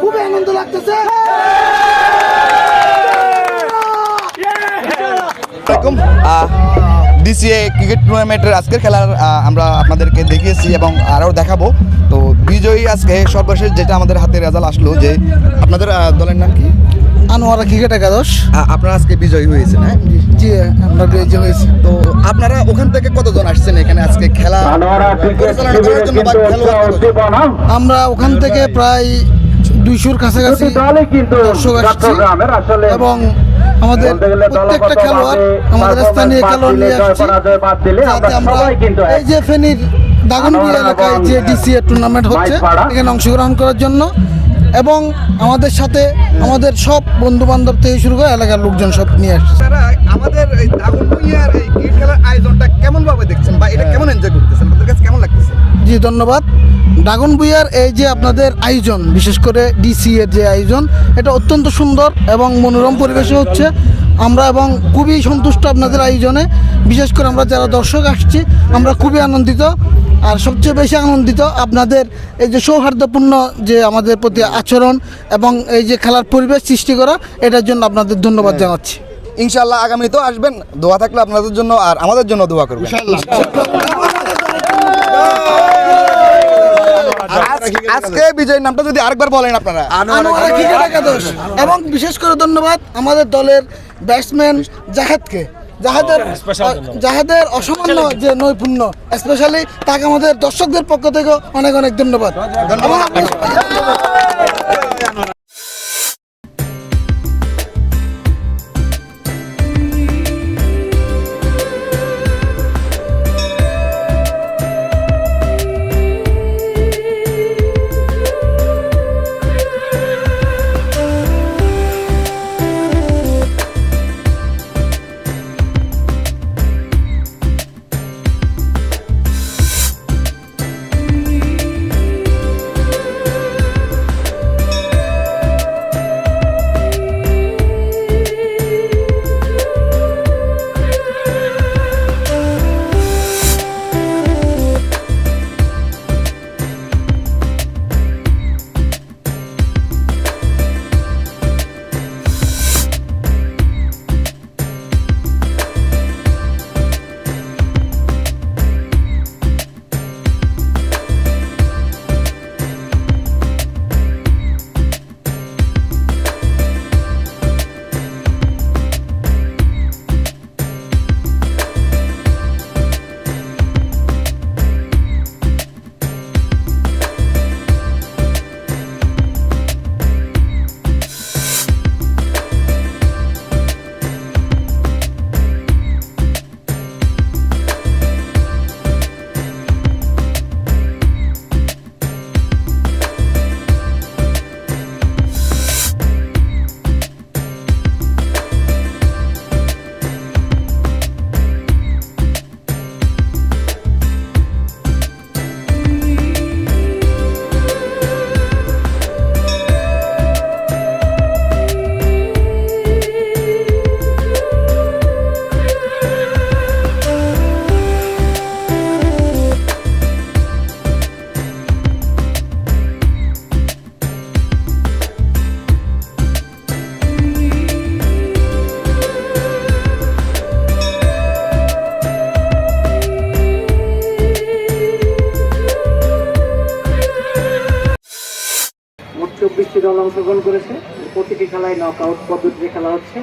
খুবই আনন্দ লাগতেছে। DCA cricket টুর্নামেন্টের আজকের খেলার আমরা আপনাদেরকে দেখিয়েছি এবং আরও দেখাবো। তো বিজয়ী আজকে সর্বশেষ যেটা আমাদের হাতে রেজাল্ট আসলো যে আপনাদের দলের নাম কি? আনোয়ারা ক্রিকেট একাদশ। আপনারা আজকে বিজয়ী হয়েছেন হ্যাঁ? জি আমরা যে হয়েছে। তো আপনারা ওখান থেকে কতজন আসছেন এখানে আজকে খেলা? আমরা ওখান থেকে প্রায় দুইশোর কাছাকাছি দর্শক আসছে। এবং আমাদের প্রত্যেকটা খেলোয়াড় আমাদের স্থানীয় খেলোয়াড় নিয়ে আসছে। যাতে আমরা এই যে ফেনীর দাগনবিয়া এলাকায় যে ডিসিএ টুর্নামেন্ট হচ্ছে এখানে অংশগ্রহণ করার জন্য এবং আমাদের সাথে আমাদের সব বন্ধু বান্ধব থেকে শুরু করে এলাকার লোকজন সব নিয়ে আসছে। আমাদের এই এই ক্রিকেট খেলার আয়োজনটা কেমন ভাবে দেখছেন বা এটা কেমন এনজয় করতেছেন? আপনাদের কাছে কেমন লাগতেছে? জি ধন্যবাদ। ড্রাগন বুইয়ার এই যে আপনাদের আয়োজন বিশেষ করে ডিসি এর যে আয়োজন এটা অত্যন্ত সুন্দর এবং মনোরম পরিবেশে হচ্ছে। আমরা এবং খুবই সন্তুষ্ট আপনাদের আয়োজনে। বিশেষ করে আমরা যারা দর্শক আসছি আমরা খুবই আনন্দিত। আর সবচেয়ে বেশি আনন্দিত আপনাদের এই যে সৌহার্দ্যপূর্ণ যে আমাদের প্রতি আচরণ এবং এই যে খেলার পরিবেশ সৃষ্টি করা এটার জন্য আপনাদের ধন্যবাদ জানাচ্ছি। ইনশাআল্লাহ আগামীতেও আসবেন দোয়া থাকলে আপনাদের জন্য আর আমাদের জন্য দোয়া করবেন। আজকে বিজয়ের নামটা যদি আরেকবার বলেন আপনারা। এবং বিশেষ করে ধন্যবাদ আমাদের দলের ব্যাটসম্যান জাহেদকে। জাহেদের যাহাদের অসামান্য যে নৈপুণ্য স্পেশালি তাকে আমাদের দর্শকদের পক্ষ থেকে অনেক অনেক ধন্যবাদ। ধন্যবাদ। অংশগ্রহণ করেছে। প্রতিটি খেলায় নক আউট পদ্ধতিতে খেলা হচ্ছে।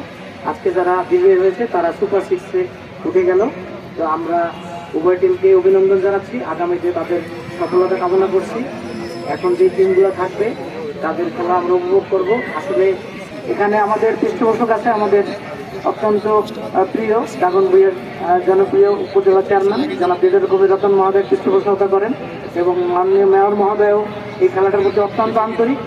আজকে যারা বিজয়ী হয়েছে, তারা সুপার সিক্সে উঠে গেল। তো আমরা উভয় টিমকে অভিনন্দন জানাচ্ছি। আগামীতে তাদের সফলতা কামনা করছি। এখন যে টিমগুলো থাকবে, তাদের খেলা আমরা উপভোগ করব। আসলে এখানে আমাদের পৃষ্ঠপোষক আছে আমাদের অত্যন্ত প্রিয় ড্রাগন বইয়ের জনপ্রিয় উপজেলা চেয়ারম্যান জনাব দেদের কবির রতন মহোদয় পৃষ্ঠপোষকতা করেন এবং মাননীয় মেয়র মহোদয়ও এই খেলাটার প্রতি অত্যন্ত আন্তরিক।